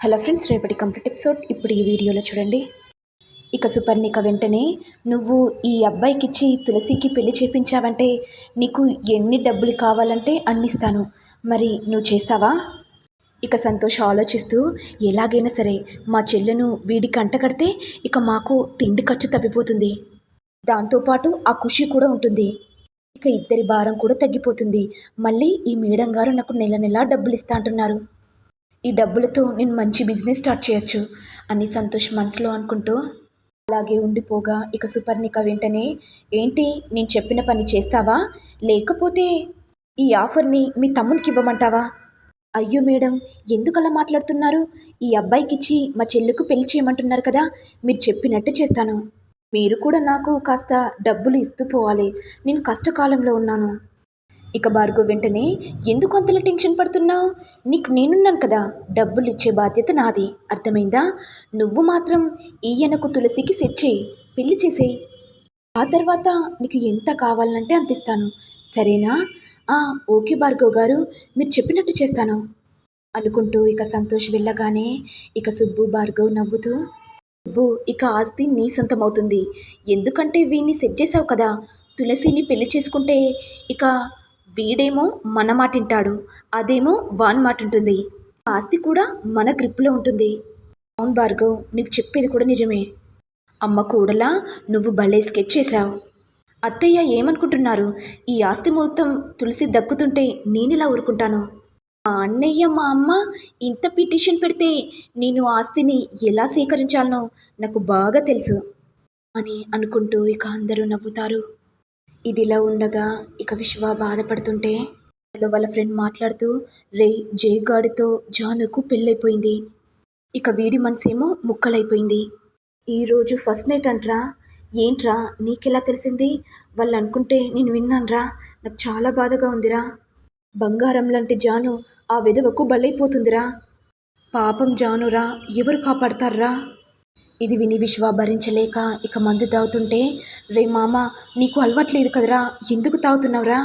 Hello friends రేపటి complete episode. ఇప్పుడు ఈ వీడియోలో చూడండి. ఇక సుపర్ణిక వెంటనే నువ్వు ఈ అబ్బాయికి ఇచ్చి తులసికి పెళ్ళి చేపించావంటే నీకు ఎన్ని డబ్బులు కావాలంటే అన్నిస్తాను. మరి నువ్వు చేస్తావా? ఇక సంతోష్ ఆలోచిస్తూ ఎలాగైనా సరే మా చెల్లెను వీడికి అంటగడితే ఇక మాకు తిండి ఖర్చు తప్పిపోతుంది. దాంతోపాటు ఆ ఖుషి కూడా ఉంటుంది. ఇక ఇద్దరి భారం కూడా తగ్గిపోతుంది. మళ్ళీ ఈ మేడం గారు నాకు నెల నెలా డబ్బులు ఇస్తా అంటున్నారు. ఈ డబ్బులతో నేను మంచి బిజినెస్ స్టార్ట్ చేయొచ్చు అని సంతోష్ మనసులో అనుకుంటూ అలాగే ఉండిపోగా. ఇక సుపర్ణిక వెంటనే ఏంటి నేను చెప్పిన పని చేస్తావా? లేకపోతే ఈ ఆఫర్ని మీ తమ్మునికి ఇవ్వమంటావా? అయ్యో మేడం ఎందుకలా మాట్లాడుతున్నారు? ఈ అబ్బాయికి ఇచ్చి మా చెల్లుకు పెళ్ళి చేయమంటున్నారు కదా మీరు చెప్పినట్టు చేస్తాను. మీరు కూడా నాకు కాస్త డబ్బులు ఇస్తూ పోవాలి. నేను కష్టకాలంలో ఉన్నాను. ఇక భార్గవ్ వెంటనే ఎందుకు అంతలా టెన్షన్ పడుతున్నావు? నీకు నేనున్నాను కదా డబ్బులు ఇచ్చే బాధ్యత నాది. అర్థమైందా? నువ్వు మాత్రం ఈయనకు తులసికి సెట్ చేయి పెళ్ళి చేసేయి. ఆ తర్వాత నీకు ఎంత కావాలంటే అంత ఇస్తాను. సరేనా? ఆ, ఓకే భార్గవ్ గారు మీరు చెప్పినట్టు చేస్తాను. అనుకుంటూ ఇక సంతోష్ వెళ్ళగానే ఇక సుబ్బు భార్గవ్ నవ్వుతూ సుబ్బు ఇక ఆస్తి నీ సొంతమవుతుంది. ఎందుకంటే వీడిని సెట్ చేసావు కదా తులసిని పెళ్ళి చేసుకుంటే ఇక వీడేమో మన మాట వింటాడు అదేమో వాన్ మాట ఉంటుంది. ఆస్తి కూడా మన గ్రిప్లో ఉంటుంది. అవును భార్గవ్ నీకు చెప్పేది కూడా నిజమే. అమ్మ కూడలా నువ్వు భలే స్కెచ్ చేశావు. అత్తయ్య ఏమనుకుంటున్నారు? ఈ ఆస్తి మొత్తం తులసి దక్కుతుంటే నేనిలా ఊరుకుంటాను? మా అన్నయ్య మా అమ్మ ఇంత పిటిషన్ పెడితే నేను ఆస్తిని ఎలా సేకరించాలనో నాకు బాగా తెలుసు అని అనుకుంటూ ఇక అందరూ నవ్వుతారు. ఇదిలా ఉండగా ఇక విశ్వ బాధపడుతుంటే వాళ్ళ ఫ్రెండ్ మాట్లాడుతూ రే జయగాడితో జానుకు పెళ్ళైపోయింది. ఇక వీడి మనసేమో ముక్కలైపోయింది. ఈరోజు ఫస్ట్ నైట్ అంట్రా. ఏంట్రా నీకెలా తెలిసింది? వాళ్ళు అనుకుంటే నేను విన్నానురా. నాకు చాలా బాధగా ఉందిరా. బంగారం లాంటి జాను ఆ విధవకు బలైపోతుందిరా. పాపం జానురా ఎవరు కాపాడతారా ఇది విని విశ్వ భరించలేక ఇక మందు తాగుతుంటే రే మామ నీకు అలవాట్లేదు కదరా ఎందుకు తాగుతున్నావురా?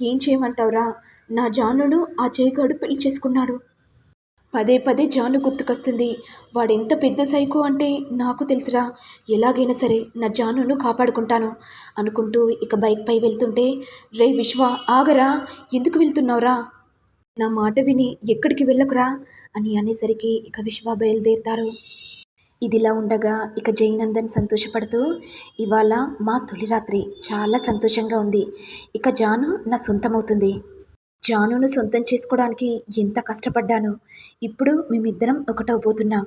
ఏం చేయమంటావురా? నా జానును ఆ జయగాడు పెళ్ళి చేసుకున్నాడు. పదే పదే జాను గుర్తుకొస్తుంది వాడెంత పెద్ద సైకో అంటే నాకు తెలుసురా ఎలాగైనా సరే నా జానును కాపాడుకుంటాను అనుకుంటూ ఇక బైక్పై వెళ్తుంటే రే విశ్వ ఆగరా ఎందుకు వెళ్తున్నావురా? నా మాట విని ఎక్కడికి వెళ్ళకురా? అని అనేసరికి ఇక విశ్వ బయలుదేరుతారు. ఇదిలా ఉండగా ఇక జయనందన్ సంతోషపడుతూ ఇవాళ మా తొలి రాత్రి. చాలా సంతోషంగా ఉంది. ఇక జాను నా సొంతమవుతుంది. జానును సొంతం చేసుకోవడానికి ఎంత కష్టపడ్డాను. ఇప్పుడు మేమిద్దరం ఒకటవబోతున్నాం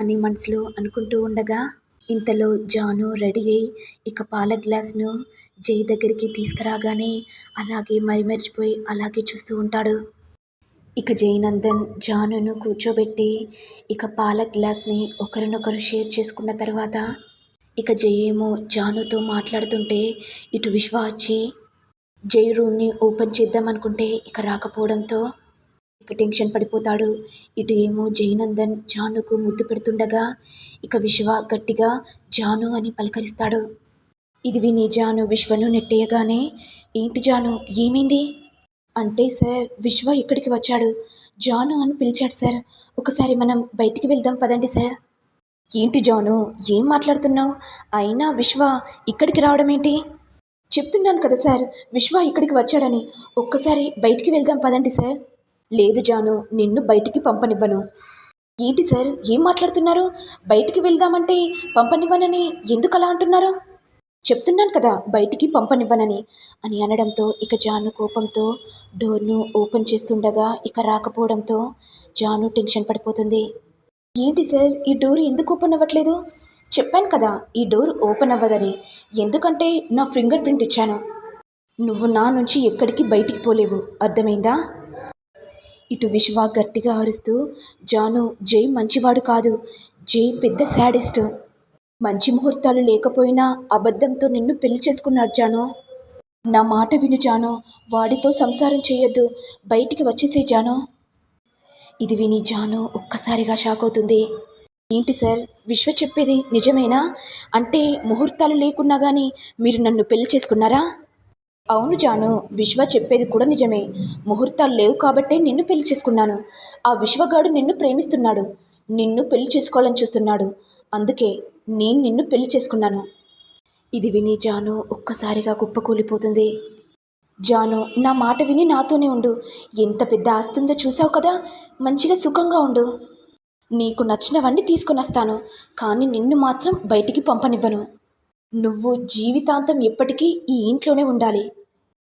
అని మనసులో అనుకుంటూ ఉండగా ఇంతలో జాను రెడీ అయి ఇక పాల గ్లాస్ను జై దగ్గరికి తీసుకురాగానే అలాగే మైమరిచిపోయి అలాగే చూస్తూ ఉంటాడు. ఇక జయనందన్ జానును కూర్చోబెట్టి ఇక పాల గ్లాస్ని ఒకరినొకరు షేర్ చేసుకున్న తర్వాత ఇక జయేమో జానుతో మాట్లాడుతుంటే ఇటు విశ్వ వచ్చి జై రూమ్ని ఓపెన్ చేద్దాం అనుకుంటే ఇక రాకపోవడంతో ఇక టెన్షన్ పడిపోతాడు. ఇటు ఏమో జయనందన్ జానుకు ముద్దు పెడుతుండగా ఇక విశ్వ గట్టిగా జాను అని పలకరిస్తాడు. ఇది విని జాను విశ్వను నెట్టేయగానే ఏంటి జాను? ఏమైంది? అంటే సార్ విశ్వ ఇక్కడికి వచ్చాడు. జాను అని పిలిచాడు సార్. ఒకసారి మనం బయటికి వెళ్దాం పదండి సార్. ఏంటి జాను ఏం మాట్లాడుతున్నావు? అయినా విశ్వ ఇక్కడికి రావడం ఏంటి? చెప్తున్నాను కదా సార్ విశ్వ ఇక్కడికి వచ్చాడని. ఒక్కసారి బయటికి వెళ్దాం పదండి సార్. లేదు జాను నిన్ను బయటికి పంపనివ్వను. ఏంటి సార్ ఏం మాట్లాడుతున్నారు? బయటికి వెళ్దామంటే పంపనివ్వనని ఎందుకు అలా అంటున్నారు? చెప్తున్నాను కదా బయటికి పంపనివ్వనని. అని అనడంతో ఇక జాను కోపంతో డోర్ను ఓపెన్ చేస్తుండగా ఇక రాకపోవడంతో జాను టెన్షన్ పడిపోతుంది. ఏంటి సార్ ఈ డోర్ ఎందుకు ఓపెన్ అవ్వట్లేదు? చెప్పాను కదా ఈ డోర్ ఓపెన్ అవ్వదని. ఎందుకంటే నా ఫింగర్ ప్రింట్ ఇచ్చాను. నువ్వు నా నుంచి ఎక్కడికి బయటికి పోలేవు అర్థమైందా? ఇటు విశ్వ గట్టిగా అరుస్తూ జాను జై మంచివాడు కాదు జై పెద్ద శాడిస్ట్. మంచి ముహూర్తాలు లేకపోయినా అబద్ధంతో నిన్ను పెళ్ళి చేసుకున్నాడు జాను. నా మాట విను జాను. వాడితో సంసారం చేయొద్దు. బయటికి వచ్చేసే జాను. ఇది విని జాను ఒక్కసారిగా షాక్ అవుతుంది. ఏంటి సార్? విశ్వ చెప్పేది నిజమేనా? అంటే ముహూర్తాలు లేకున్నా కానీ మీరు నన్ను పెళ్ళి చేసుకున్నారా? అవును జాను. విశ్వ చెప్పేది కూడా నిజమే. ముహూర్తాలు లేవు కాబట్టే నిన్ను పెళ్ళి చేసుకున్నాను. ఆ విశ్వగాడు నిన్ను ప్రేమిస్తున్నాడు. నిన్ను పెళ్ళి చేసుకోవాలని చూస్తున్నాడు. అందుకే నేను నిన్ను పెళ్ళి చేసుకున్నాను. ఇది విని జాను ఒక్కసారిగా కుప్పకూలిపోతుంది. జాను నా మాట విని నాతోనే ఉండు. ఎంత పెద్ద ఆస్తుందో చూసావు కదా? మంచిగా సుఖంగా ఉండు. నీకు నచ్చినవన్నీ తీసుకొని వస్తాను. కానీ నిన్ను మాత్రం బయటికి పంపనివ్వను. నువ్వు జీవితాంతం ఎప్పటికీ ఈ ఇంట్లోనే ఉండాలి.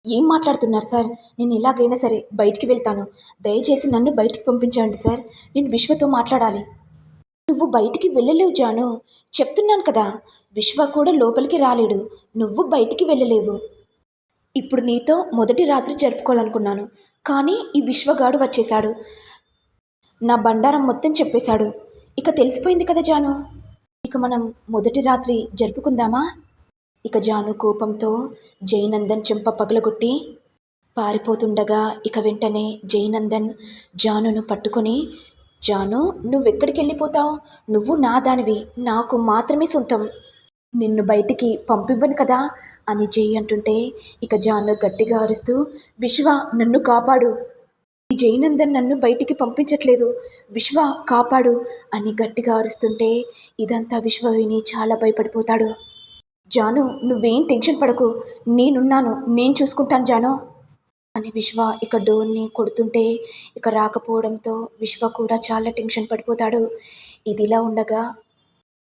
ఏం మాట్లాడుతున్నారు సార్? నేను ఎలాగైనా సరే బయటికి వెళ్తాను. దయచేసి నన్ను బయటికి పంపించండి సార్. నేను విశ్వతో మాట్లాడాలి. నువ్వు బయటికి వెళ్ళలేవు జాను. చెప్తున్నాను కదా విశ్వ కూడా లోపలికి రాలేడు. నువ్వు బయటికి వెళ్ళలేవు. ఇప్పుడు నీతో మొదటి రాత్రి జరుపుకోవాలనుకున్నాను. కానీ ఈ విశ్వగాడు వచ్చేశాడు. నా బండారం మొత్తం చెప్పేశాడు. ఇక తెలిసిపోయింది కదా జాను. ఇక మనం మొదటి రాత్రి జరుపుకుందామా? ఇక జాను కోపంతో జయనందన్ చెంప పగలగొట్టి పారిపోతుండగా ఇక వెంటనే జయనందన్ జానును పట్టుకొని జాను నువ్వెక్కడికి వెళ్ళిపోతావు నువ్వు నా దానివి నాకు మాత్రమే సొంతం. నిన్ను బయటికి పంపివ్వను కదా? అని జై అంటుంటే ఇక జాను గట్టిగా అరుస్తూ విశ్వ నన్ను కాపాడు. ఈ జైనందన్ నన్ను బయటికి పంపించట్లేదు. విశ్వ కాపాడు అని గట్టిగా అరుస్తుంటే ఇదంతా విశ్వ విని చాలా భయపడిపోతాడు. జాను నువ్వేం టెన్షన్ పడకు. నేనున్నాను నేను చూసుకుంటాను జాను. అని విశ్వ ఇక డోర్ని కొడుతుంటే ఇక రాకపోవడంతో విశ్వ కూడా చాలా టెన్షన్ పడిపోతాడు. ఇదిలా ఉండగా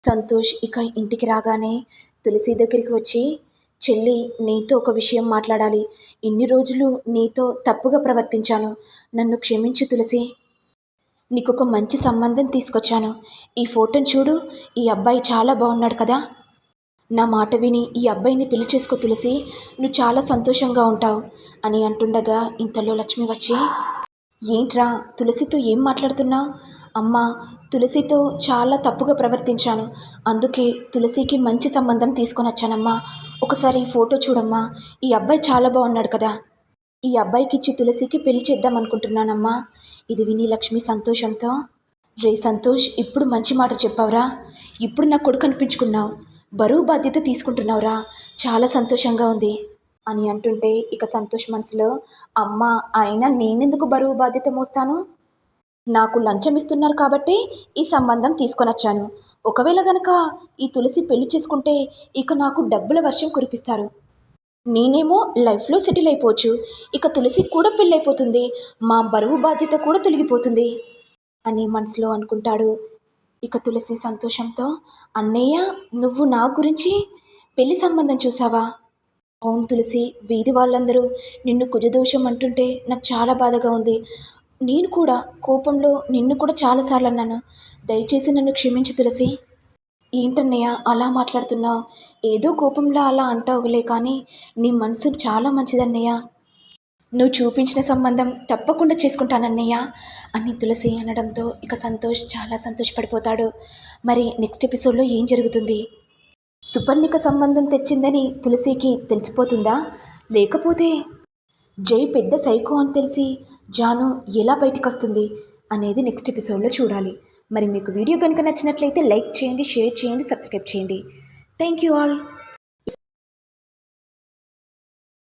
సంతోష్ ఇక ఇంటికి రాగానే తులసి దగ్గరికి వచ్చి చెల్లి నీతో ఒక విషయం మాట్లాడాలి. ఇన్ని రోజులు నీతో తప్పుగా ప్రవర్తించాను. నన్ను క్షమించు తులసి. నీకు ఒక మంచి సంబంధం తీసుకొచ్చాను. ఈ ఫోటోని చూడు. ఈ అబ్బాయి చాలా బాగున్నాడు కదా. నా మాట విని ఈ అబ్బాయిని పెళ్ళి చేసుకో తులసి నువ్వు చాలా సంతోషంగా ఉంటావు అని అంటుండగా ఇంతలో లక్ష్మి వచ్చి ఏంట్రా తులసితో ఏం మాట్లాడుతున్నావు అమ్మా తులసితో చాలా తప్పుగా ప్రవర్తించాను. అందుకే తులసికి మంచి సంబంధం తీసుకొని వచ్చానమ్మా. ఒకసారి ఈ ఫోటో చూడమ్మా. ఈ అబ్బాయి చాలా బాగున్నాడు కదా. ఈ అబ్బాయికి ఇచ్చి తులసికి పెళ్ళి చేద్దాం అనుకుంటున్నానమ్మా. ఇది విని లక్ష్మి సంతోషంతో రే సంతోష్ ఇప్పుడు మంచి మాట చెప్పావురా. ఇప్పుడు నా కొడుకు అనిపించుకున్నావు. బరువు బాధ్యత తీసుకుంటున్నావురా. చాలా సంతోషంగా ఉంది. అని అంటుంటే ఇక సంతోష్ మనసులో అమ్మ అయినా నేనెందుకు బరువు బాధ్యత మోస్తాను? నాకు లంచం ఇస్తున్నారు కాబట్టి ఈ సంబంధం తీసుకొని వచ్చాను ఒకవేళ గనక ఈ తులసి పెళ్ళి చేసుకుంటే ఇక నాకు డబ్బుల వర్షం కురిపిస్తారు. నేనేమో లైఫ్లో సెటిల్ అయిపోవచ్చు. ఇక తులసి కూడా పెళ్ళైపోతుంది. మా బరువు బాధ్యత కూడా తొలగిపోతుంది. అని మనసులో అనుకుంటాడు ఇక తులసి సంతోషంతో అన్నయ్య నువ్వు నా గురించి పెళ్ళి సంబంధం చూసావా అవును తులసి వీధి వాళ్ళందరూ నిన్ను కుజదోషం అంటుంటే నాకు చాలా బాధగా ఉంది. నేను కూడా కోపంలో నిన్ను కూడా చాలాసార్లు అన్నాను. దయచేసి నన్ను క్షమించు తులసి. ఏంటన్నయ్య అలా మాట్లాడుతున్నావు? ఏదో కోపంలో అలా అంటావులే కానీ నీ మనసు చాలా మంచిదన్నయ్య. నువ్వు చూపించిన సంబంధం తప్పకుండా చేసుకుంటానన్నయ్య అని తులసి అనడంతో ఇక సంతోష్ చాలా సంతోషపడిపోతాడు. మరి నెక్స్ట్ ఎపిసోడ్లో ఏం జరుగుతుంది? సుపర్ణిక సంబంధం తెచ్చిందని తులసికి తెలిసిపోతుందా? లేకపోతే జై పెద్ద సైకో అని తెలిసి జాను ఎలా బయటకు వస్తుంది అనేది నెక్స్ట్ ఎపిసోడ్లో చూడాలి. మరి మీకు వీడియో కనుక నచ్చినట్లయితే లైక్ చేయండి షేర్ చేయండి సబ్స్క్రైబ్ చేయండి. Thank you all.